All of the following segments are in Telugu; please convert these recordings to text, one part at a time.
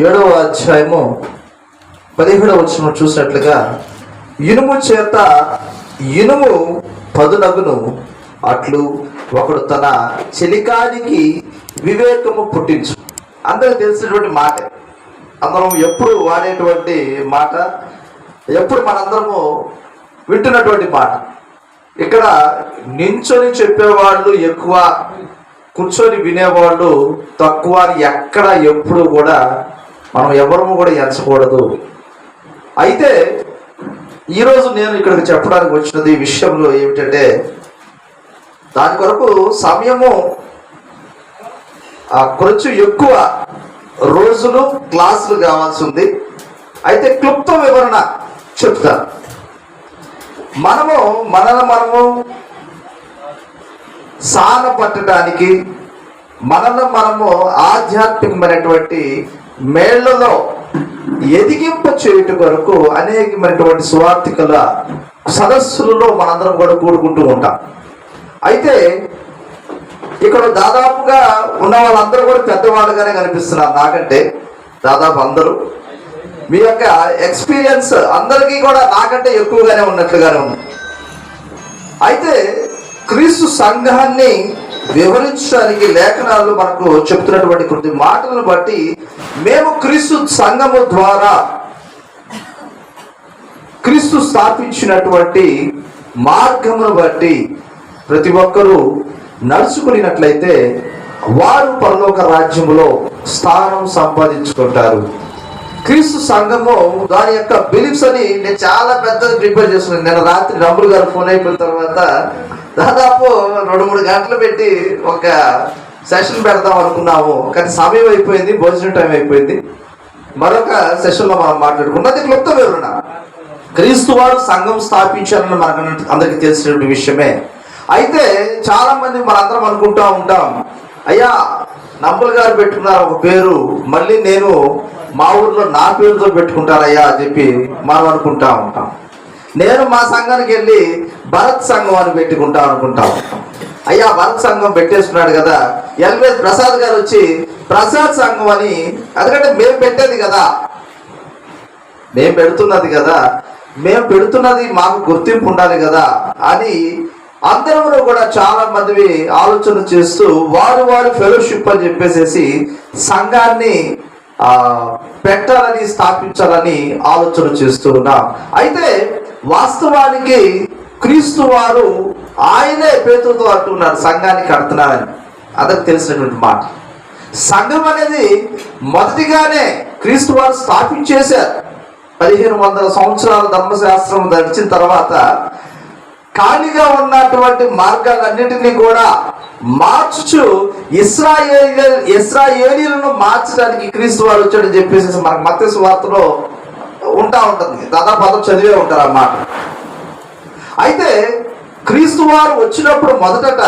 ఏడవ అధ్యాయము పదిహేడవ వచ్చిన చూసినట్లుగా ఇనుము చేత ఇనుము పదునగును అట్లు ఒకడు తన చెలికానికి వివేకము పుట్టించు. అందరికి తెలిసినటువంటి మాట. అందరం ఎప్పుడు వాడేటువంటి మాట ఎప్పుడు మనందరము వింటున్నటువంటి మాట. ఇక్కడ నించొని చెప్పేవాళ్ళు ఎక్కువ కూర్చొని వినేవాళ్ళు తక్కువ అని ఎక్కడ ఎప్పుడు కూడా మనం ఎవరము కూడా ఎంచకూడదు. అయితే ఈరోజు నేను ఇక్కడికి చెప్పడానికి వచ్చినది ఈ విషయంలో ఏమిటంటే దాని కొరకు సమయము ఆ, కొంచెం ఎక్కువ రోజులు క్లాసులు కావాల్సి ఉంది అయితే క్లుప్త వివరణ చెప్తాను. మనము మనను మనము సాన పట్టడానికి మనల్ని మనము ఆధ్యాత్మికమైనటువంటి మేళ్ళలో ఎదిగింప చేయుట కొరకు అనేకమైనటువంటి స్వార్థికల సదస్సులలో మనందరం కూడా కూడుకుంటూ ఉంటాం. అయితే ఇక్కడ దాదాపుగా ఉన్న వాళ్ళందరూ కూడా పెద్దవాళ్ళుగానే కనిపిస్తున్నారు నాకంటే. దాదాపు అందరూ. మీ యొక్క ఎక్స్పీరియన్స్ అందరికీ కూడా నాకంటే ఎక్కువగానే ఉన్నట్లుగానే ఉంది. అయితే క్రీస్తు సంఘాన్ని వివరించడానికి లేఖనాలు మనకు చెప్తున్నటువంటి కొన్ని మాటలను బట్టి మేము క్రీస్తు సంఘము ద్వారా క్రీస్తు స్థాపించినటువంటి మార్గమును బట్టి ప్రతి ఒక్కరూ నడుచుకున్నట్లయితే వారు పరలోక రాజ్యములో స్థానం సంపాదించుకుంటారు. క్రీస్తు సంఘము దాని యొక్క బిలీఫ్స్ అని నేను చాలా పెద్దది ప్రిపేర్ చేస్తున్నాను. నేను రాత్రి రమ్ములు గారు ఫోన్ అయిపోయిన తర్వాత దాదాపు రెండు మూడు గంటలు పెట్టి ఒక సెషన్ పెడదాం అనుకున్నాము. కానీ సమయం అయిపోయింది భోజనం టైం అయిపోయింది. మరొక సెషన్లో మనం మాట్లాడుకున్నది క్లుప్త వివరణ. క్రీస్తు వారు సంఘం స్థాపించారని మనకు అందరికీ తెలిసినటువంటి విషయమే. అయితే చాలా మంది మనందరం అనుకుంటా ఉంటాం అయ్యా నంబుల్ గారు పెట్టుకున్నారు ఒక పేరు మళ్ళీ నేను మా ఊర్లో నా పేరుతో పెట్టుకుంటారయ్యా అని చెప్పి మనం అనుకుంటా ఉంటాం. నేను మా సంఘానికి వెళ్ళి భరత్ సంఘం అని పెట్టుకుంటా అనుకుంటాం. అయ్యా భరత్ సంఘం పెట్టేసుకున్నాడు కదా. ఎల్వేస్ ప్రసాద్ గారు వచ్చి ప్రసాద్ సంఘం అని ఎందుకంటే మేము పెట్టేది కదా. మేము పెడుతున్నది కదా. మేము పెడుతున్నది మాకు గుర్తింపు ఉండాలి కదా అని అందరూ కూడా చాలా మంది ఆలోచన చేస్తూ వారు వారు ఫెలోషిప్ అని చెప్పేసేసి సంఘాన్ని పెట్టాలని స్థాపించాలని ఆలోచన చేస్తూ ఉన్నాం. అయితే వాస్తవానికి క్రీస్తు వారు ఆయనే పేతులతో అంటున్నారు సంఘానికి కడుతున్నారని. అతనికి తెలిసినటువంటి మాట. సంఘం అనేది మొదటిగానే క్రీస్తు వారు స్థాపించేశారు. పదిహేను వందల సంవత్సరాల ధర్మశాస్త్రం నడిచిన తర్వాత ఖాళీగా ఉన్నటువంటి మార్గాలన్నిటినీ కూడా మార్చుచు ఇస్రాయేలి ఇస్రాయేలీలను మార్చడానికి క్రీస్తు వారు వచ్చాడని చెప్పేసి మనకు మత్స్య వార్తలో ఉంటా ఉంటుంది. దాదాపు అందరూ చదివే ఉంటారు అన్నమాట అయితే క్రీస్తు వారు వచ్చినప్పుడు మొదటట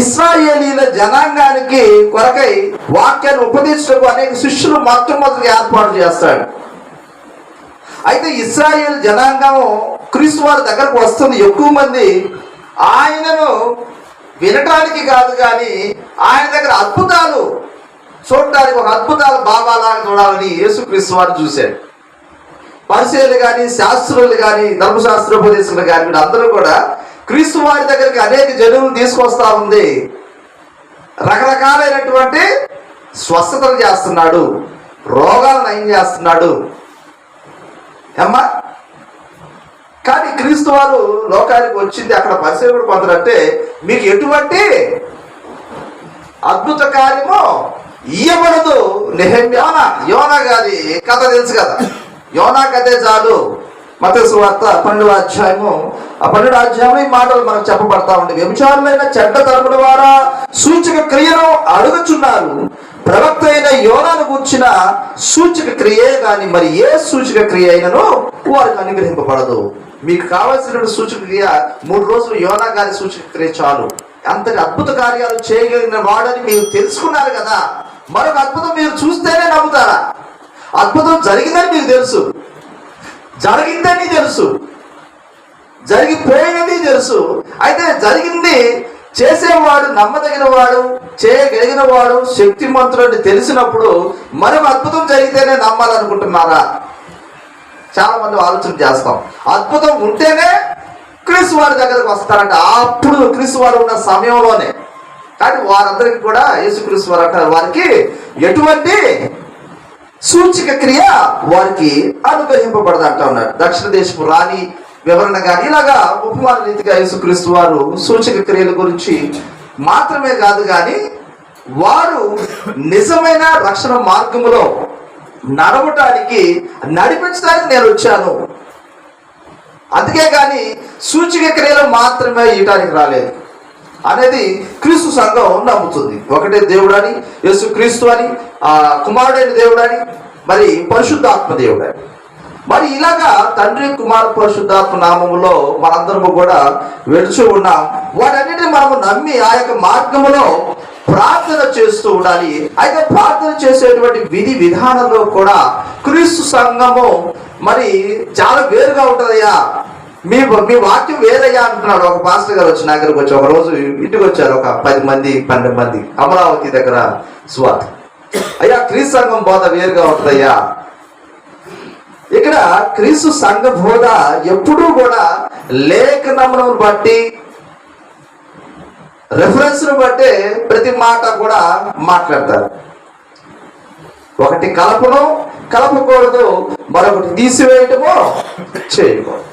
ఇస్రాయేలీల జనాంగానికి కొరకై వాక్యాన్ని ఉపదేశకు అనేక శిష్యులు మొట్టమొదటి ఏర్పాటు చేస్తాడు. అయితే ఇస్రాయేల్ జనాంగం క్రీస్తు వారి దగ్గరకు వస్తుంది. ఎక్కువ మంది ఆయనను వినటానికి కాదు కానీ ఆయన దగ్గర అద్భుతాలు చూడటానికి ఒక అద్భుతాలు బాబాలాగా చూడాలని యేసు క్రీస్తు వారు చూశాడు పరిచయాలు కానీ శాస్త్రులు కానీ ధర్మశాస్త్రోపదేశులు కానీ వీళ్ళందరూ కూడా క్రీస్తు వారి దగ్గరికి అనేక జనులు తీసుకొస్తా ఉంది. రకరకాలైనటువంటి స్వస్థతలు చేస్తున్నాడు. రోగాలు నయం చేస్తున్నాడు. ఎమ్మా కానీ క్రీస్తు వారు లోకానికి వచ్చింది అక్కడ పరిశీలకుడు కొందరంటే మీకు ఎటువంటి అద్భుత కార్యము ఇయ్యబడదు. నెహమ్యాన యోన గారి కథ తెలుసు కదా. యోనా కథే చాలు. మతసు వార్త పన్నెండు అధ్యాయము. ఆ పన్నెండు అధ్యాయంలో ఈ మాటలు మనకు చెప్పబడతా ఉండే వ్యభిచారులైన చెడ్డ తరపుల ద్వారా సూచక క్రియను అడుగుచున్నారు. ప్రవక్త అయిన యోనాను కూర్చిన సూచక క్రియే గాని మరి ఏ సూచక క్రియ అయినను వారికి అనుగ్రహింపబడదు. మీకు కావాల్సినటువంటి సూచక క్రియ మూడు రోజులు యోనా గారి సూచక క్రియ చాలు. అంతటి అద్భుత కార్యాలు చేయగలిగిన వాడని మీరు తెలుసుకున్నారు కదా. మరొక అద్భుతం మీరు చూస్తేనే నమ్ముతారా? అద్భుతం జరిగిందని మీకు తెలుసు. జరిగిందని తెలుసు. జరిగిపోయినది తెలుసు. అయితే జరిగింది చేసేవాడు నమ్మదగిన వాడు చేయగలిగిన వాడు శక్తిమంతుడు తెలిసినప్పుడు మనం అద్భుతం జరిగితేనే నమ్మాలనుకుంటున్నారా? చాలా మంది ఆలోచన చేస్తాం. అద్భుతం ఉంటేనే క్రీస్తు వారి దగ్గరకు వస్తారంట. అప్పుడు క్రీస్తు వారు ఉన్న సమయంలోనే. కానీ వారందరికీ కూడా యేసుక్రీస్తు వారు అంటారు వారికి ఎటువంటి సూచిక క్రియ వారికి అనుగ్రహింపబడదు అంటా ఉన్నారు దక్షిణ దేశపు రాణి వివరణ కానీ ఇలాగా ఉపమాన రీతిగా యేసుక్రీస్తు వారు సూచక క్రియల గురించి మాత్రమే కాదు కానీ వారు నిజమైన రక్షణ మార్గములో నడవటానికి నడిపించడానికి నేను వచ్చాను. అందుకే కానీ సూచిక క్రియలు మాత్రమే ఇయటానికి రాలేదు. అనేది క్రీస్తు సంఘం నమ్ముతుంది. ఒకటే దేవుడని యేసు క్రీస్తు అని ఆ కుమారుడైన దేవుడని మరి పరిశుద్ధాత్మ దేవుడని. మరి ఇలాగా తండ్రి కుమార్ పరిశుద్ధాత్మ నామములో మనందరము కూడా వెలుచు ఉన్నాం. వాటన్నిటిని మనము నమ్మి ఆ యొక్క మార్గములో ప్రార్థన చేస్తూ ఉండాలి. అయితే ప్రార్థన చేసేటువంటి విధి విధానంలో కూడా క్రీస్తు సంఘము మరి చాలా వేరుగా ఉంటుందయ్యా. మీ మీ వాక్యం వేరయ్యా అంటున్నాడు ఒక పాస్టర్ గారు వచ్చి నా దగ్గరకు వచ్చి. ఒక రోజు ఇంటికి వచ్చారు ఒక పది మంది పన్నెండు మంది అమరావతి దగ్గర స్వాత్. అయ్యా క్రీస్తు సంఘం బోధ వేరుగా ఉంటుందయ్యా. ఇక్కడ క్రీస్తు సంఘ బోధ ఎప్పుడూ కూడా లేఖనమును బట్టి రెఫరెన్స్ను బట్టే ప్రతి మాట కూడా మాట్లాడతారు. ఒకటి కలపను కలపకూడదు మరొకటి తీసివేయటమో చేయకూడదు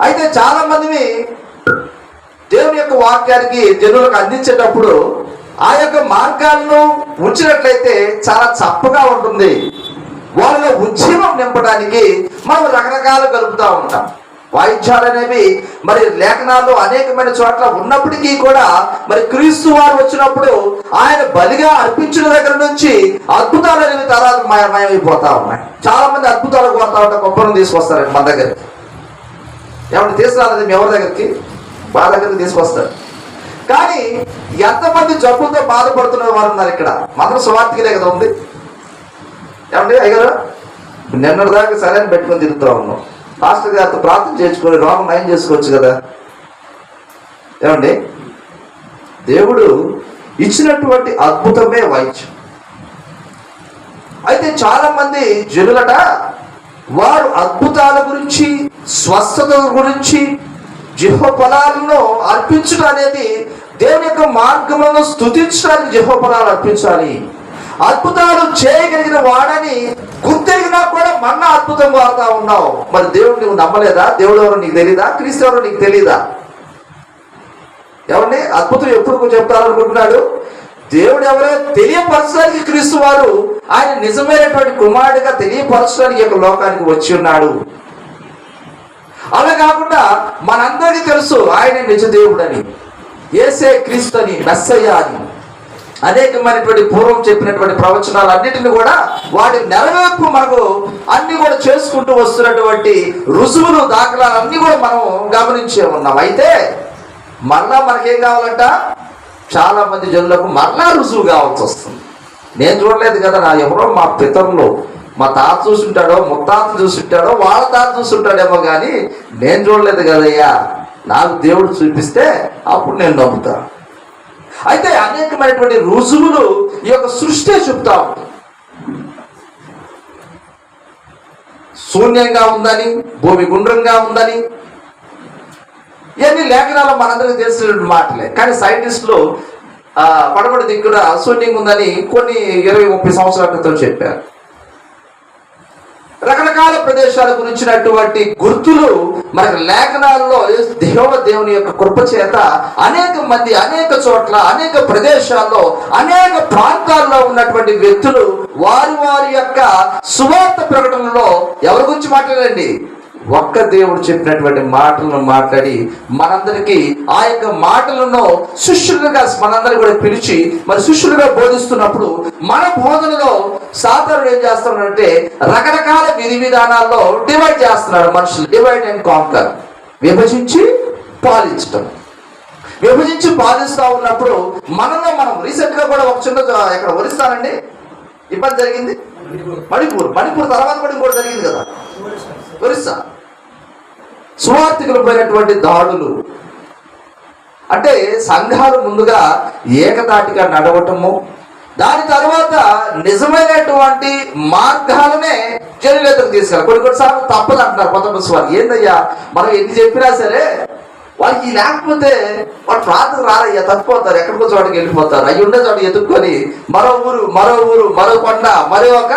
అయితే చాలా మందిని దేవుని యొక్క వాక్యానికి జనులకు అందించేటప్పుడు ఆ యొక్క మార్గాలను ఉంచినట్లయితే చాలా చప్పగా ఉంటుంది. వాళ్ళలో ఉద్యమం నింపడానికి మనం రకరకాలు కలుపుతూ ఉంటాం. వాయిద్యాలు అనేవి మరి లేఖనాలు అనేకమైన చోట్ల ఉన్నప్పటికీ కూడా మరి క్రీస్తు వారు వచ్చినప్పుడు ఆయన బలిగా అర్పించిన దగ్గర నుంచి అద్భుతాలు అనేవి తర్వాత మయ- మయమైపోతా ఉన్నాయి. చాలా మంది అద్భుతాలు కోరుతా ఉంటారు గొప్పను తీసుకొస్తారండి మన దగ్గరికి. ఏమంటే తీసుకురాలేదు మీ ఎవరి దగ్గరికి? మా దగ్గరికి తీసుకొస్తారు. కానీ ఎంతమంది జబ్బులతో బాధపడుతున్న వారు ఉన్నారు ఇక్కడ? మాత్రం సువార్తికలే కదా ఉంది. ఏమంటే అయ్యారు నిన్నటి దాకా సరైన పెట్టుకొని తిరుగుతూ ఉన్నాం. పాస్టర్ గారితో ప్రార్థన చేసుకొని రోగం నయం చేసుకోవచ్చు కదా? ఏమండి? దేవుడు ఇచ్చినటువంటి అద్భుతమే వైద్యం అయితే చాలా మంది జనులట వారు అద్భుతాల గురించి స్వస్థత గురించి జిహ్వ ఫలాలను అర్పించడం అనేది దేవుని యొక్క మార్గంలో స్థుతించడానికి జిహ్వ ఫలాలు అర్పించాలి. అద్భుతాలు చేయగలిగిన వాడని గుర్తెరిగినా కూడా మన అద్భుతం వాడుతా ఉన్నావు. మరి దేవుడు నువ్వు నమ్మలేదా? దేవుడు ఎవరు నీకు తెలీదా? క్రీస్తు ఎవరో నీకు తెలీదా? ఏమండి అద్భుతం ఎప్పుడు చెప్తారనుకుంటున్నాడు? దేవుడు ఎవరో తెలియపరచడానికి క్రీస్తు వారు ఆయన నిజమైనటువంటి కుమారుడిగా తెలియపరచడానికి యొక్క లోకానికి వచ్చి ఉన్నాడు. అలా కాకుండా మనందరికీ తెలుసు ఆయన నిజ దేవుడని ఏసే క్రీస్తు అని మెస్సయ్య అని అనేకమైనటువంటి పూర్వం చెప్పినటువంటి ప్రవచనాలు అన్నిటిని కూడా వాటి నెరవేర్పు మనకు అన్ని కూడా చేసుకుంటూ వస్తున్నటువంటి రుజువులు దాఖలాలు అన్ని కూడా మనం గమనించే ఉన్నాం. అయితే మరలా మనకేం కావాలంట? చాలా మంది జనులకు మరలా రుజువు కావాల్సి వస్తుంది. నేను చూడలేదు కదా నా ఎవరో మా పితరులు మా తాత చూసుంటాడో ముత్తాత చూసుంటాడో వాళ్ళ తాత చూసుంటాడేమో కానీ నేను చూడలేదు కదయ్యా. నాకు దేవుడు చూపిస్తే అప్పుడు నేను నమ్ముతాను అయితే అనేకమైనటువంటి రుజువులు ఈ యొక్క సృష్టి చెప్తా శూన్యంగా ఉందని భూమి గుండ్రంగా ఉందని ఇవన్నీ లేఖనాలు మనందరికీ తెలిసిన మాటలే. కానీ సైంటిస్టులు ఆ, పడమటి దిక్కున శూన్యంగా ఉందని కొన్ని ఇరవై ముప్పై సంవత్సరాల క్రితం చెప్పారు. రకరకాల ప్రదేశాల గురించినటువంటి గుర్తులు మనకు లేఖనాల్లో దేవ దేవుని యొక్క కృప చేత అనేక మంది అనేక చోట్ల అనేక ప్రదేశాల్లో అనేక ప్రాంతాల్లో ఉన్నటువంటి వ్యక్తులు వారి వారి యొక్క సువార్త ప్రకటనలో ఎవరి గురించి మాట్లాడండి ఒక్క దేవుడు చెప్పినటువంటి మాటలను మాట్లాడి మనందరికీ ఆ యొక్క మాటలను శిష్యులుగా మనందరికీ కూడా పిలిచి మరి శిష్యులుగా బోధిస్తున్నప్పుడు మన బోధనలో సాధారణ ఏం చేస్తున్నాడంటే రకరకాల విధి విధానాల్లో డివైడ్ చేస్తున్నాడు మనుషులు. డివైడ్ అండ్ కాంకర్ విభజించి పాలించడం విభజించి పాలిస్తూ ఉన్నప్పుడు మనలో మనం రీసెంట్గా కూడా ఒక చిన్న ఇక్కడ ఒరిస్తానండి ఇబ్బంది జరిగింది? మణిపూర్. మణిపూర్ తర్వాత కూడా ఇంకోటి జరిగింది కదా? ఒరిస్సా. సువార్థికులు పోయినటువంటి దాడులు. అంటే సంఘాలు ముందుగా ఏకతాటిగా నడవటము దాని తర్వాత నిజమైనటువంటి మార్గాలనే జనులెత్తకు తీసుకెళ్ళాలి. కొన్ని కొన్నిసార్లు తప్పదు అంటున్నారు కొత్త బస్సు వారు ఏందయ్యా? మనం ఎన్ని చెప్పినా సరే వాళ్ళకి లేకపోతే వాళ్ళు ప్రార్థన రారయ్యా తప్పిపోతారు. ఎక్కడికో చోటకి వెళ్ళిపోతారు. అవి ఉండే చోట ఎత్తుక్కొని మరో ఊరు మరో ఊరు మరో కొండ మరో ఒక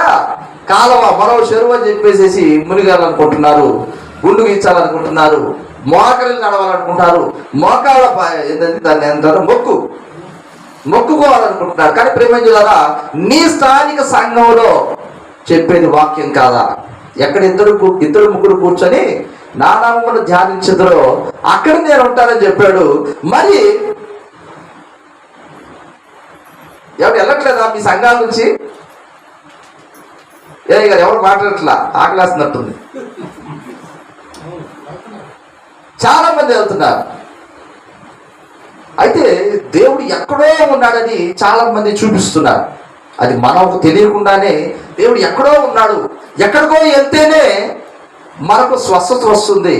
కాలవ మరో చెరువు అని చెప్పేసేసి మునిగాలనుకుంటున్నారు. గుండు గీచాలనుకుంటున్నారు మోకలు నడవాలనుకుంటున్నారు. మోకాళ్ళ ఏంటంటే దాన్ని అంటారు? మొక్కు. మొక్కుకోవాలనుకుంటున్నారు. కానీ ప్రేమించారా నీ స్థానిక సంఘంలో చెప్పేది వాక్యం కాదా? ఎక్కడ ఇద్దరు ఇద్దరు ముగ్గురు కూర్చొని నానామను ధ్యానించదురో అక్కడ నేను ఉంటానని చెప్పాడు. మరి ఎవరు వెళ్ళట్లేదా మీ సంఘాల నుంచి? ఏ గారు ఎవరు మాట్లాడట్లా? ఆకలేస్తున్నట్టుంది. చాలా మంది వెళ్తున్నారు. అయితే దేవుడు ఎక్కడో ఉన్నాడని చాలా మంది చూపిస్తున్నారు. అది మనకు తెలియకుండానే దేవుడు ఎక్కడో ఉన్నాడు. ఎక్కడికో వెళ్తేనే మనకు స్వస్థత వస్తుంది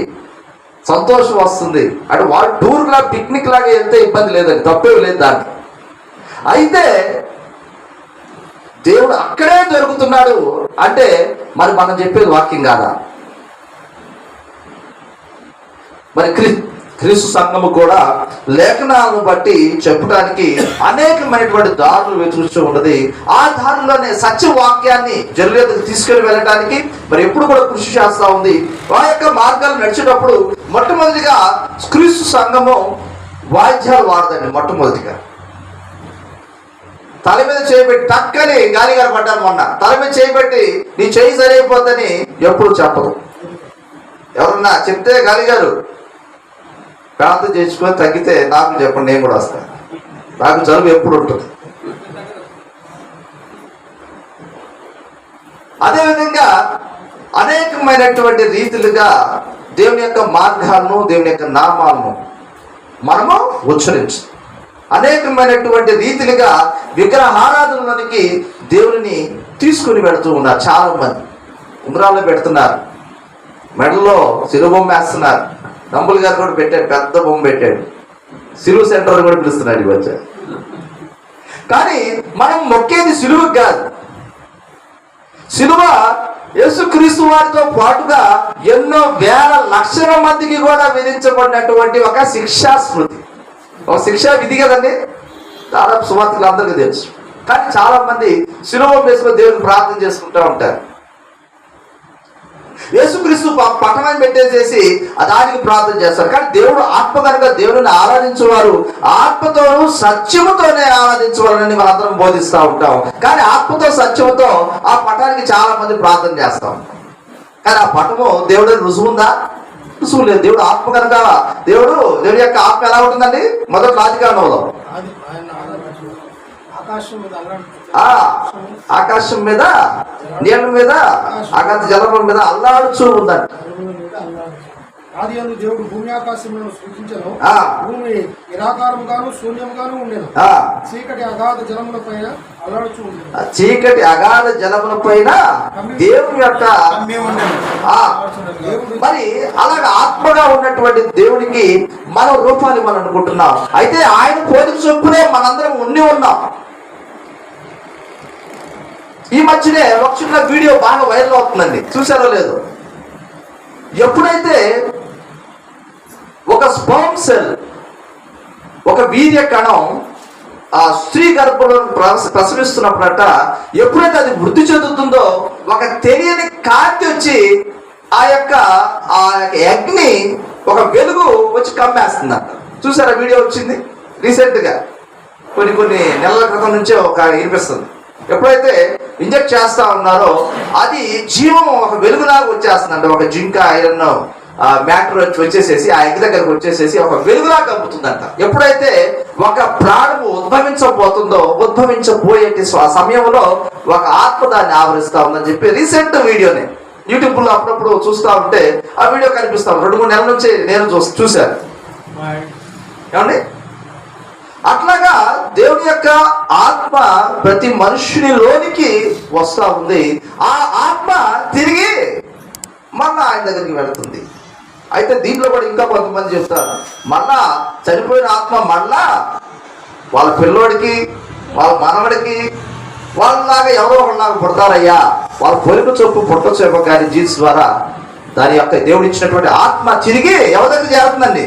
సంతోషం వస్తుంది. అంటే వాళ్ళు టూర్ లా పిక్నిక్ లాగా వెళ్తే ఇబ్బంది లేదండి తప్పే లేదు దానికి. అయితే దేవుడు అక్కడే దొరుకుతున్నాడు అంటే మరి మనం చెప్పేది వాక్యం కాదా? మరి క్రి క్రీస్తు సంఘము కూడా లేఖనాలను బట్టి చెప్పడానికి అనేకమైనటువంటి దారులు వెతుకుతూ ఉన్నది. ఆ దారుల్లోనే సత్య వాక్యాన్ని జనులకు తీసుకెళ్ళి వెళ్ళడానికి మరి ఎప్పుడు కూడా కృషి చేస్తూ ఉంది. ఆ యొక్క మార్గాలు నడిచేటప్పుడు మొట్టమొదటిగా క్రీస్తు సంఘము వాయిద్యాలు వాడదండి మొట్టమొదటిగా. తల మీద చేయబెట్టి టక్కని గాలిగారు పడ్డాను మొన్న. తల మీద చేయబెట్టి నీ చేయి సరైపోద్దని ఎప్పుడు చెప్పదు. ఎవరన్నా చెప్తే గాలిగారు ప్రార్థన చేసుకొని తగ్గితే నాకు చెప్పండి నేను కూడా వస్తాను నాకు జలుబు ఎప్పుడు ఉంటుంది? అదేవిధంగా అనేకమైనటువంటి రీతిలుగా దేవుని యొక్క మార్గాలను దేవుని యొక్క నామాలను మనము ఉచ్చరించు. అనేకమైనటువంటి రీతిలుగా విగ్రహారాధనలోనికి దేవుని తీసుకుని పెడుతూ ఉన్నారు చాలా మంది పెడుతున్నారు. మెడలో శిలుబొమ్మ వేస్తున్నారు. నంబుల్ గారు కూడా పెట్టాడు పెద్ద బొమ్మ పెట్టాడు. సిలువు సెంటర్ కూడా పిలుస్తున్నాడు ఈ వచ్చా కానీ మనం మొక్కేది సిలువు కాదు. సిలువ యేసుక్రీస్తు వారితో పాటుగా ఎన్నో వేల లక్షల మందికి కూడా విధించబడినటువంటి ఒక శిక్షా స్మృతి. ఒక శిక్షా విధి కదండి? దాదాపు సువార్తలు అందరికీ తెలుసు. కానీ చాలా మంది సిలువ వేసుకొని దేవుని ప్రార్థన చేసుకుంటూ ఉంటారు. యేసుక్రీస్తు పఠనం పెట్టేసేసి దానికి ప్రార్థన చేస్తారు. కానీ దేవుడు ఆత్మ కనుక దేవుడిని ఆరాధించేవారు ఆత్మతోనూ సత్యముతోనే ఆరాధించవాలని మనందరం బోధిస్తూ ఉంటాం. కానీ ఆత్మతో సత్యముతో ఆ పటానికి చాలా మంది ప్రార్థన చేస్తాం. కానీ ఆ పటము దేవుడు రుసుముందా రుసుము లేదు. దేవుడు ఆత్మ కనుక దేవుడు దేవుడి యొక్క ఆత్మ ఎలా ఉంటుందండి? మొదటి రాజకాండంలో ఆకాశం ఆకాశం మీద నీళ్ళ మీద ఆకాశ జలముల మీద అల్లాడుచూ ఉందంట. ఆది యందు దేవుడు భూమి ఆకాశములను సృష్టించను. ఆ. భూమి నిరాకారముగాను శూన్యముగాను ఉండేను. ఆ. చీకటి అగాధ జలముల పైన అల్లాడుచూ చీకటి అగాధ జలముల పైన దేవుని యొక్క ఆ దేవుడు మరి అలాగ ఆత్మగా ఉన్నటువంటి దేవునికి మనం రూపాలు మనం అనుకుంటున్నాం. అయితే ఆయన పోలిక చొప్పునే మనందరం ఉండి ఉన్నాం. ఈ మధ్యనే ఒక చిన్న వీడియో బాగా వైరల్ అవుతుందండి. చూసారో లేదు? ఎప్పుడైతే ఒక స్పర్మ్ సెల్ ఒక వీర్య కణం ఆ స్త్రీ గర్భంలో ప్రస- ప్రసవిస్తున్నప్పుడట ఎప్పుడైతే అది వృద్ధి చెందుతుందో ఒక తెలియని కాంతి వచ్చి ఆ యొక్క ఆ యొక్క ఎగ్ని ఒక వెలుగు వచ్చి కమ్మేస్తుందంట. చూసారా వీడియో వచ్చింది? రీసెంట్గా. కొన్ని కొన్ని నెలల క్రితం నుంచే ఒక వినిపిస్తుంది. ఎప్పుడైతే ఇంజెక్ట్ చేస్తా ఉన్నారో అది జీవం ఒక వెలుగులాగా వచ్చేస్తుందంట. ఒక జింక ఐరన్ మ్యాటర్ వచ్చి వచ్చేసేసి ఆ ఎగ్ దగ్గరకు వచ్చేసేసి ఒక వెలుగులా కలుపుతుందంట ఎప్పుడైతే ఒక ప్రాణము ఉద్భవించబోతుందో ఉద్భవించబోయేటి స్వ- సమయంలో ఒక ఆత్మ దాన్ని ఆవరిస్తా ఉందని చెప్పి రీసెంట్ వీడియోనే యూట్యూబ్లో అప్పుడప్పుడు చూస్తా ఉంటే ఆ వీడియో కనిపిస్తాం రెండు మూడు నెలల నుంచి నేను చూశాను. ఏమండి? దేవుని యొక్క ఆత్మ ప్రతి మనుషునిలోనికి వస్తా ఉంది. ఆ ఆత్మ తిరిగి మళ్ళా ఆయన దగ్గరికి వెళుతుంది. అయితే దీంట్లో కూడా ఇంకా కొంతమంది చెప్తారు మళ్ళా చనిపోయిన ఆత్మ మళ్ళా వాళ్ళ పిల్లోడికి వాళ్ళ మనవడికి వాళ్ళలాగా ఎవరో ఒకళ్ళలాగా పుడతారయ్యా. వాళ్ళ పొలుపు చొప్పు పుట్టచేప కానీ జీన్స్ ద్వారా దాని యొక్క దేవుడు ఇచ్చినటువంటి ఆత్మ తిరిగి ఎవరి దగ్గర చేరుతుందండి?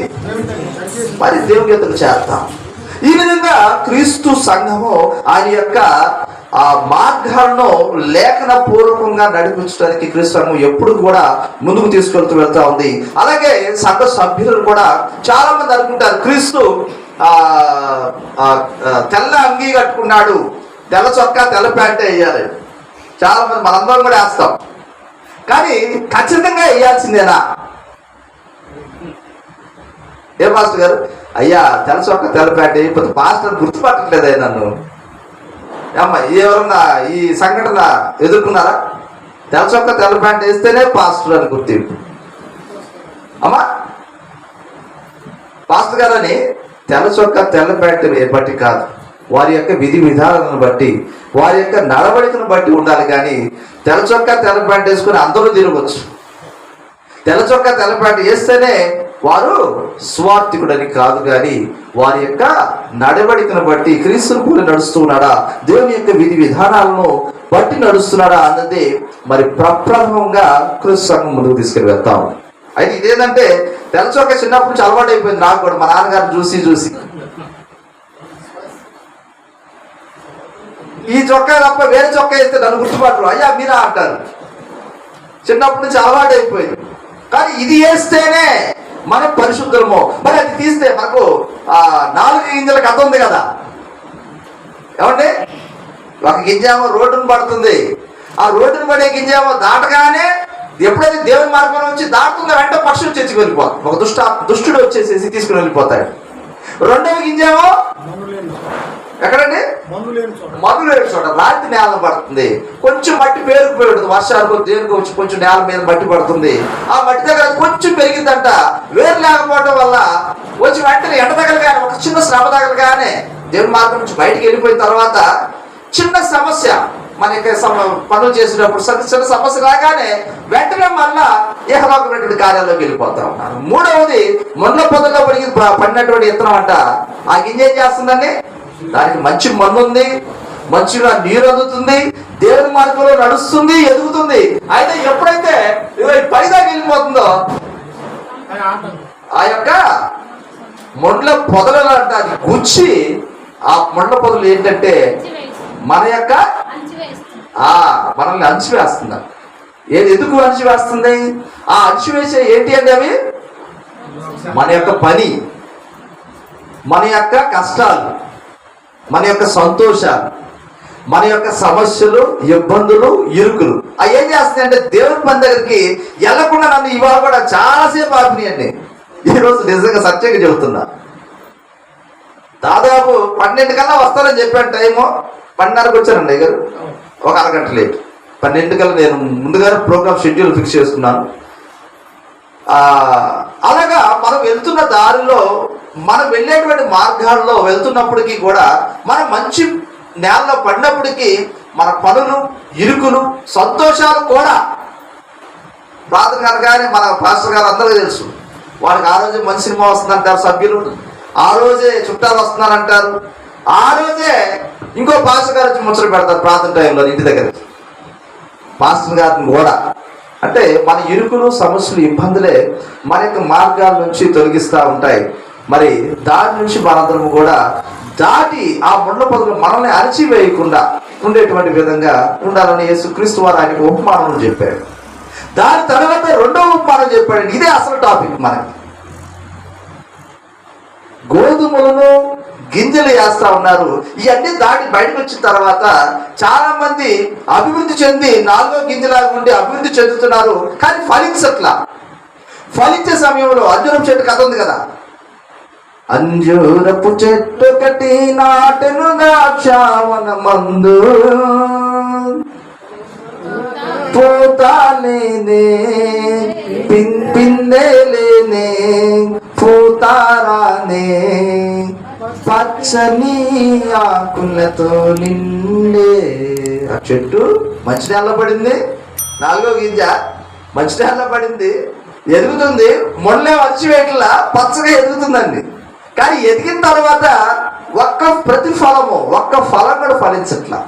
మరి దేవుడి దగ్గర చేస్తాం ఈ విధంగా క్రీస్తు సంఘము ఆయన యొక్క ఆ మార్గాలను లేఖన పూర్వకంగా నడిపించడానికి క్రీస్తు సంఘం ఎప్పుడు కూడా ముందుకు తీసుకెళ్తూ వెళ్తా ఉంది. అలాగే సంఘ సభ్యులు కూడా చాలా మంది అనుకుంటారు క్రీస్తు ఆ తెల్ల అంగీ కట్టుకున్నాడు తెల్ల చొక్కా తెల్ల ప్యాంటే వేయాలి చాలా మంది మనందరం కూడా వేస్తాం. కానీ ఖచ్చితంగా వేయాల్సిందేనా? ఏ మాస్టర్ గారు? అయ్యా తెల్ల చొక్క తెల్ల ప్యాంట్ అయిపోతే పాస్టర్ గుర్తుపట్టట్లేదే నన్ను? అమ్మ ఎవరన్నా ఈ సంఘటన ఎదుర్కొన్నారా? తెలచొక్క తెల్ల ప్యాంట్ వేస్తేనే పాస్టర్ అని గుర్తింపు. అమ్మా పాస్టర్ గారు అని తెలచొక్క తెల్ల ప్యాంట్ బట్టి కాదు. వారి యొక్క విధి విధానాలను బట్టి వారి యొక్క నడవడికను బట్టి ఉండాలి కానీ తెలచొక్క తెల్ల ప్యాంట్ వేసుకుని అందరూ తిరగచ్చు. తెలచొక్క చొక్కా తెల్ల ప్యాంట్ వేస్తేనే వారు స్వార్థికుడని కాదు కానీ వారి యొక్క నడవడికను బట్టి క్రీస్తుని కూడా నడుస్తున్నాడా దేవుని యొక్క విధి విధానాలను బట్టి నడుస్తున్నాడా అన్నది మరి ప్రప్రథమంగా క్రీస్తు సంఘం ముందుకు తీసుకెళ్ళి వెళ్తాం. అయితే ఇదేంటంటే తెల్ల చొక్కా చిన్నప్పటి నుంచి అలవాటు అయిపోయింది నాకు కూడా మా నాన్నగారిని చూసి చూసి. ఈ చొక్కా తప్ప వేరే చొక్కా వేస్తే నన్ను గుర్తుపట్టరు. అయ్యా మీరా అంటారు. చిన్నప్పటి నుంచి అలవాటు అయిపోయింది కానీ ఇది వేస్తేనే మనం పరిశుద్ధము మరి అది తీస్తే మనకు ఆ నాలుగు గింజల కథ ఉంది కదా. ఏమండి? ఒక గింజేమో రోడ్డును పడుతుంది. ఆ రోడ్డును పడే గింజేమో దాటగానే ఎప్పుడైతే దేవుని మార్గం వచ్చి దాటుతుందో వెంట పక్షులు వచ్చేసి వెళ్ళిపోతుంది ఒక దుష్ట దుష్టుడు వచ్చేసేసి తీసుకుని వెళ్ళిపోతాడు. రెండవ గింజేమో? ఎక్కడండి? మన్ను లేని చోట. రాతి నేల పడుతుంది. కొంచెం మట్టి పేరుకుపోయి ఉంటుంది వర్షాలకు దేనికి వచ్చి కొంచెం నేల మీద మట్టి పడుతుంది. ఆ మట్టి దగ్గర కొంచెం పెరిగిందంట. వేరు లేకపోవడం వల్ల వచ్చి వెంటనే ఎండ తగలగానే ఒక చిన్న శ్రమ తగలగానే దేవుని మార్గం నుంచి బయటికి వెళ్ళిపోయిన తర్వాత చిన్న సమస్య. మనకి పనులు చేసేటప్పుడు చిన్న చిన్న సమస్య రాగానే వెంటనే మళ్ళా ఏహలోకమైనటువంటి కార్యాల్లోకి వెళ్ళిపోతా ఉన్నారు మూడవది మొన్న పొదల్లో పడి పడినటువంటి ఇత్తనం అంట ఆ గింజ ఏం చేస్తుందండి? దానికి మంచి మన్ను ఉంది మంచిగా నీరు అందుతుంది దేవుని మార్గంలో నడుస్తుంది ఎదుగుతుంది. అయితే ఎప్పుడైతే పైదాకి వెళ్ళిపోతుందో ఆ యొక్క మొండ్ల పొదలు అంట అది గుచ్చి ఆ మొండ్ల పొదలు ఏంటంటే మన యొక్క ఆ మనల్ని అంచివేస్తుంది ఏది ఎందుకు అంచివేస్తుంది ఆ అంచివేసే ఏంటి అండి అవి? మన యొక్క పని మన యొక్క కష్టాలు మన యొక్క సంతోషాలు మన యొక్క సమస్యలు ఇబ్బందులు ఇరుకులు. అవి ఏం చేస్తున్నాయి అంటే దేవుని పని దగ్గరికి వెళ్ళకుండా నన్ను ఇవాళ కూడా చాలాసేపు ఆపినాయండి. ఈరోజు నిజంగా సత్యంగా చెబుతున్నా. దాదాపు పన్నెండు కల్లా వస్తానని చెప్పాను టైము. పన్నెండున్నరకు వచ్చానండి గారు ఒక అరగంట లేట్. పన్నెండు కల్లా నేను ముందుగా ప్రోగ్రామ్ షెడ్యూల్ ఫిక్స్ చేసుకున్నాను. అలాగా మనం వెళ్తున్న దారిలో మనం వెళ్ళేటువంటి మార్గాల్లో వెళ్తున్నప్పటికీ కూడా మనం మంచి నేలలో పడినప్పటికీ మన పనులు ఇరుకులు సంతోషాలు కూడా ప్రార్థన కనగానే మన పాస్టర్ గారు అందరికీ తెలుసు. వాళ్ళకి ఆ రోజే మంచి సినిమా వస్తుందంటారు సభ్యులు. ఆ రోజే చుట్టాలు వస్తున్నారంటారు. ఆ రోజే ఇంకో పాస్టర్ గారు వచ్చి ముచ్చట పెడతారు ప్రార్థన టైంలో ఇంటి దగ్గర పాస్టర్ గారిని కూడా అంటే మన ఇరుకులు సమస్యలు ఇబ్బందులే మన యొక్క మార్గాల నుంచి తొలగిస్తూ ఉంటాయి. మరి దాని నుంచి మనందరం కూడా దాటి ఆ ముండ్ల పొదలు మనల్ని అరిచివేయకుండా ఉండేటువంటి విధంగా ఉండాలని యేసుక్రీస్తు వారు ఆయనకు ఉపమానం చెప్పాడు దాని తర్వాత రెండవ ఉపమానం చెప్పాడు ఇదే అసలు టాపిక్ మనకి. గోధుమలను గింజలు వేస్తా ఉన్నారు. ఇవన్నీ దాటి బయటకు వచ్చిన తర్వాత చాలా మంది అభివృద్ధి చెంది నాలుగో గింజలాగా ఉండి అభివృద్ధి చెందుతున్నారు. కానీ ఫలించట్లా. ఫలించే సమయంలో అంజూరం చెట్టు కథ ఉంది కదా. అంజూరపు చెట్టు కటి నాటను ద్రాక్షావన మందు. పోతాలేనే పిన్ పిందెలేనే పోతారానే పచ్చని ఆకులతో నిండే. ఆ చెట్టు మంచి నేల పడింది. నాలుగో గింజ మంచి నేల పడింది. ఎదుగుతుంది. మొన్నే వచ్చి వేట్ల పచ్చగా ఎదుగుతుందండి. కానీ ఎదిగిన తర్వాత ఒక్క ప్రతిఫలము ఒక్క ఫలం కూడా ఫలించట్లా.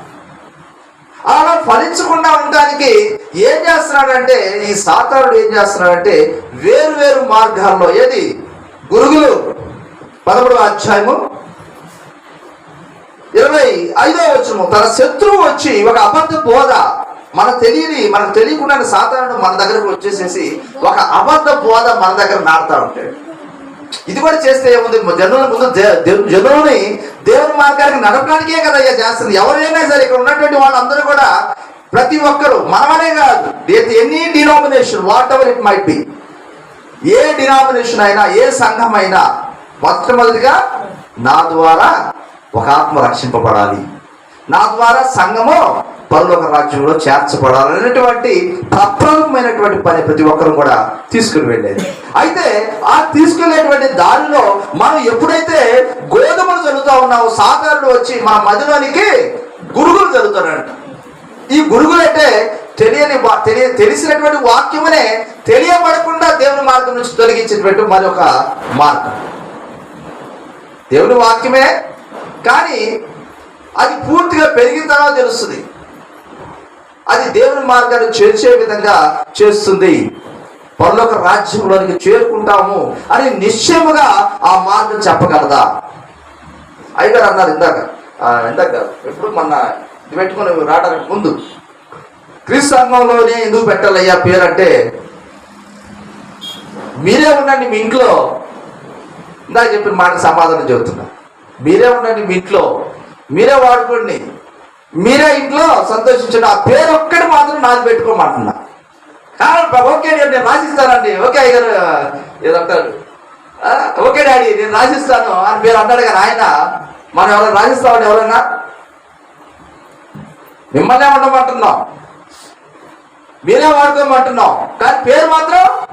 అలా ఫలించకుండా ఉండడానికి ఏం చేస్తున్నాడంటే ఈ సాతానుడు ఏం చేస్తున్నాడంటే వేరు వేరు మార్గాల్లో ఏది? గురుగులు. పదమూడవ అధ్యాయము. ఇరవై ఐదో వచ్చము తన శత్రువు వచ్చి ఒక అబద్ధ బోధ మన తెలియని మనకు తెలియకుండా సాధారణ మన దగ్గరకు వచ్చేసేసి ఒక అబద్ధ బోధ మన దగ్గర నాడుతూ ఉంటాడు. ఇది కూడా చేస్తే ఏముంది? జనుల ముందు జనులని దేవుని మార్గానికి నడపడానికే కదా అయ్యా చేస్తుంది. ఎవరైనా సరే ఇక్కడ ఉన్నటువంటి వాళ్ళందరూ కూడా ప్రతి ఒక్కరు మనమనే కాదు. Any denomination whatever it might be A denomination అయినా ఏ సంఘం అయినా మొట్టమొదటిగా నా ద్వారా ఒక ఆత్మ రక్షింపబడాలి. నా ద్వారా సంఘము పరలోక రాజ్యంలో చేర్చబడాలి అనేటువంటి ప్రప్రథమైనటువంటి పని ప్రతి ఒక్కరు కూడా తీసుకుని వెళ్ళేది. అయితే ఆ తీసుకెళ్ళేటువంటి దారిలో మనం ఎప్పుడైతే గోధుమలు జరుగుతూ ఉన్నామో సాధారణుడు వచ్చి మన మధ్యలోనికి గురుగులు చదువుతారంట ఈ గురుగులు అంటే తెలియని తెలియ తెలిసినటువంటి వాక్యమునే తెలియబడకుండా దేవుని మార్గం నుంచి తొలగించినటువంటి మరొక మార్గం. దేవుని వాక్యమే కానీ అది పూర్తిగా పెరిగిన తర్వాత తెలుస్తుంది. అది దేవుని మార్గాన్ని చేర్చే విధంగా చేస్తుంది. పరలోక రాజ్యంలోనికి చేరుకుంటాము అని నిశ్చయముగా ఆ మార్గం చెప్పగలదా? అయ్యగారు అన్నారు ఇందాక ఇందాక ఎప్పుడు మొన్న ఇది పెట్టుకుని రావడానికి ముందు క్రీస్తు ఎందుకు పెట్టాలయ్యా పేరు అంటే మీరే ఉండండి మీ ఇంట్లో. ఇందాక చెప్పిన మాట సమాధానం చెబుతున్నా. మీరే ఉండండి మీ ఇంట్లో. మీరే వాడుకోండి. మీరే ఇంట్లో సంతోషించండి. ఆ పేరు ఒక్కటి మాత్రం నాది పెట్టుకోమంటున్నా. ఓకే నేను రాసిస్తానండి. ఓకే అయ్యారు ఏదంటారు ఓకే డాడీ నేను రాసిస్తాను అని మీరు అంటాడు కానీ ఆయన. మనం ఎవరైనా రాసిస్తామని ఎవరైనా? మిమ్మల్ని ఉండమంటున్నాం. మీరే వాడుకోమంటున్నాం. కానీ పేరు మాత్రం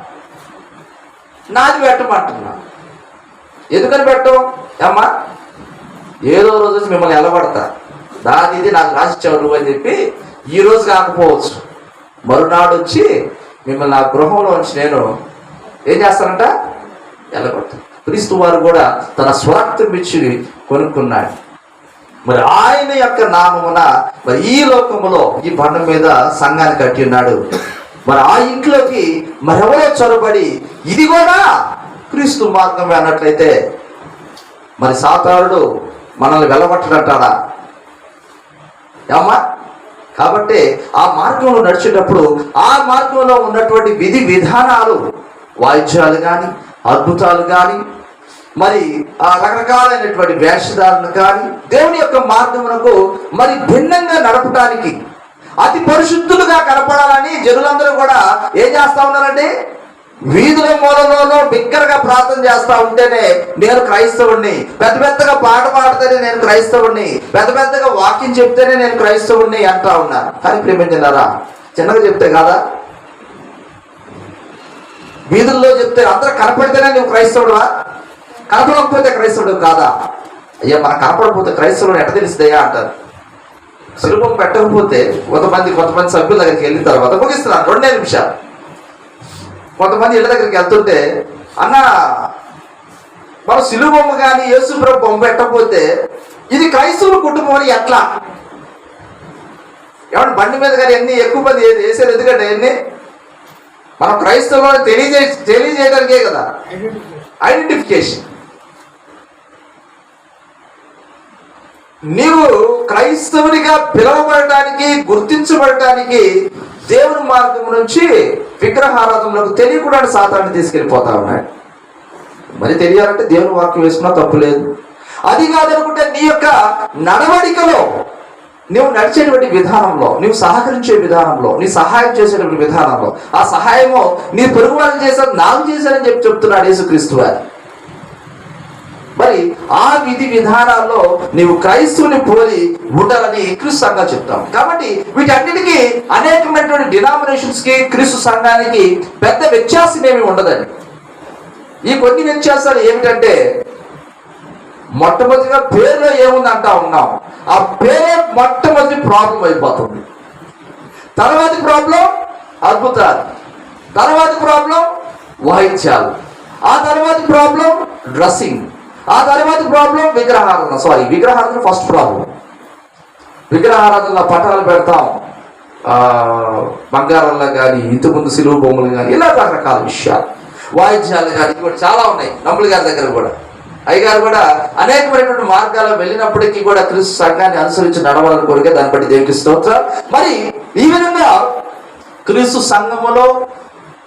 నాది పెట్టమంటున్నాం. ఎందుకని పెట్టు? అమ్మా ఏదో రోజు వచ్చి మిమ్మల్ని ఎలబడతా దాని ఇది నాకు రాసిచ్చావు నువ్వు అని చెప్పి ఈ రోజు కాకపోవచ్చు. మరునాడు వచ్చి మిమ్మల్ని నా గృహంలో ఉంచి నేను ఏం చేస్తానంట? ఎలగొడతాను క్రీస్తు వారు కూడా తన స్వార్థం ఇచ్చి కొనుక్కున్నాడు. మరి ఆయన యొక్క నామమున మరి ఈ లోకములో ఈ బండ మీద సంఘాన్ని కట్టి ఉన్నాడు. మరి ఆ ఇంట్లోకి మరెవరో చొరబడి ఇది కూడా క్రీస్తు మార్గమే అన్నట్లయితే మరి సాతారుడు మనల్ని వెళ్ళగొట్టడంటాడా? ఏమ్మా? కాబట్టి ఆ మార్గంలో నడిచేటప్పుడు ఆ మార్గంలో ఉన్నటువంటి విధి విధానాలు వాయిద్యాలు కానీ అద్భుతాలు కానీ మరి ఆ రకరకాలైనటువంటి వేషధారణ కానీ దేవుని యొక్క మార్గమునకు మరి భిన్నంగా నడపడానికి అతి పరిశుద్ధులుగా కనపడాలని జనులందరూ కూడా ఏం చేస్తా ఉన్నారండి? వీధుల మూలలోనూ బిక్కరగా ప్రార్థన చేస్తా ఉంటేనే నేను క్రైస్తవుణ్ణి. పెద్ద పెద్దగా పాట పాడితేనే నేను క్రైస్తవుణ్ణి. పెద్ద పెద్దగా వాక్యం చెప్తేనే నేను క్రైస్తవుణ్ణి అంటా ఉన్నారు. కానీ ప్రేమించినారా చిన్నగా చెప్తే కాదా? వీధుల్లో చెప్తే అందరూ కనపడితేనే నువ్వు క్రైస్తవుడువా? కనపడకపోతే క్రైస్తవుడు కాదా? అయ్యా మన కనపడకపోతే క్రైస్తవుడు ఎట్ట తెలుస్తుందయ్యా అంటారు. సులభం పెట్టకపోతే కొంతమంది కొంతమంది సభ్యుల దగ్గరికి వెళ్ళిన తర్వాత ముగిస్తున్నాను. రెండే నిమిషాలు. కొంతమంది ఇళ్ళ దగ్గరికి వెళ్తుంటే అన్న మనం సిలువ బొమ్మ కానీ యేసుప్రభు బొమ్మ పెట్టకపోతే ఇది క్రైస్తవుల కుటుంబం అని ఎట్లా? ఏమన్నా బండి మీద కానీ ఎన్ని ఎక్కువ మంది వేసారు ఎందుకంటే ఎన్ని? మనం క్రైస్తవులు తెలియజే తెలియజేయడానికే కదా. ఐడెంటిఫికేషన్ నీవు క్రైస్తవునిగా పిలవబడటానికి గుర్తించబడటానికి దేవుని మార్గం నుంచి విగ్రహారాధనలకు తెలియకుండా సాతాన్ని తీసుకెళ్ళిపోతా ఉన్నాడు. మరి తెలియాలంటే దేవుని వాక్యం వేసుకున్నా తప్పు లేదు. అది కాదనుకుంటే నీ యొక్క నడవడికలో నువ్వు నడిచేటువంటి విధానంలో నువ్వు సహకరించే విధానంలో నీ సహాయం చేసేటువంటి విధానంలో ఆ సహాయము నీ పొరుగు వాళ్ళు చేశాను నాకు చేశానని చెప్పి చెప్తున్నాడు యేసుక్రీస్తు వారి. మరి ఆ విధి విధానాల్లో నీవు క్రైస్తువుని పోలి ఉండాలని క్రీస్తు సంఘం చెప్తాం. కాబట్టి వీటన్నిటికీ అనేకమైనటువంటి డినామినేషన్స్కి క్రీస్తు సంఘానికి పెద్ద వ్యత్యాసం ఏమి ఉండదండి. ఈ కొన్ని వ్యత్యాసాలు ఏమిటంటే మొట్టమొదటిగా పేరులో ఏముంది అంటా ఉన్నాం. ఆ పేరే మొట్టమొదటి ప్రాబ్లం అయిపోతుంది. తర్వాతి ప్రాబ్లం అద్భుతాలు. తర్వాతి ప్రాబ్లం వాయిద్యాలు. ఆ తర్వాత ప్రాబ్లం డ్రెస్సింగ్. ఆ తర్వాత ప్రాబ్లం విగ్రహారాధన. సారీ విగ్రహారాధన ఫస్ట్ ప్రాబ్లం విగ్రహారాధనలో పటాలు పెడతాం. ఆ, బంగారంలో కానీ ఇంతకుముందు సిలువు బొమ్మలు కానీ ఇలా రకరకాల విషయాలు. వాయిద్యాలు కానీ కూడా చాలా ఉన్నాయి. నమ్ములు గారి దగ్గర కూడా. అయ్యగారు కూడా అనేకమైనటువంటి మార్గాల్లో వెళ్ళినప్పటికీ కూడా క్రీస్తు సంఘాన్ని అనుసరించి నడవాలని కోరిక దాన్ని బట్టి దేవునికి స్తోత్రం. మరి ఈ విధంగా క్రీస్తు సంఘములో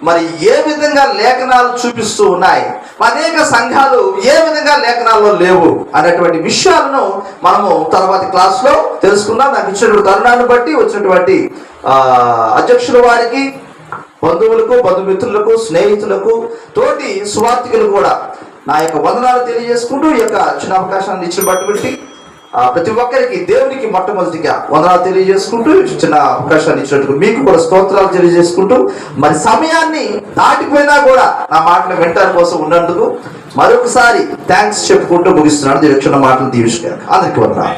మరి ఏ విధంగా లేఖనాలు చూపిస్తూ ఉన్నాయి? అనేక సంఘాలు ఏ విధంగా లేఖనాల్లో లేవు అనేటువంటి విషయాలను మనము తర్వాతి క్లాస్లో తెలుసుకుందాం. నాకు ఇచ్చినటువంటి తరుణాన్ని బట్టి వచ్చినటువంటి అధ్యక్షుల వారికి బంధువులకు బంధుమిత్రులకు స్నేహితులకు తోటి సువార్థికులు కూడా నా యొక్క వందనాలు తెలియజేసుకుంటూ ఈ యొక్క చిన్న అవకాశాన్ని ఇచ్చిన బట్టి ప్రతి ఒక్కరికి దేవునికి మొట్టమొదటిగా వందనాలు తెలియజేసుకుంటూ చిన్న అవకాశాన్ని ఇచ్చినట్టు మీకు కూడా స్తోత్రాలు తెలియజేసుకుంటూ మరి సమయాన్ని దాటిపోయినా కూడా నా మాటలు వింటారు కోసం ఉన్నందుకు మరొకసారి థ్యాంక్స్ చెప్పుకుంటూ ముగిస్తున్నాను. దీని చిన్న మాటలు దీవించారు అందరికీ వందనాలు.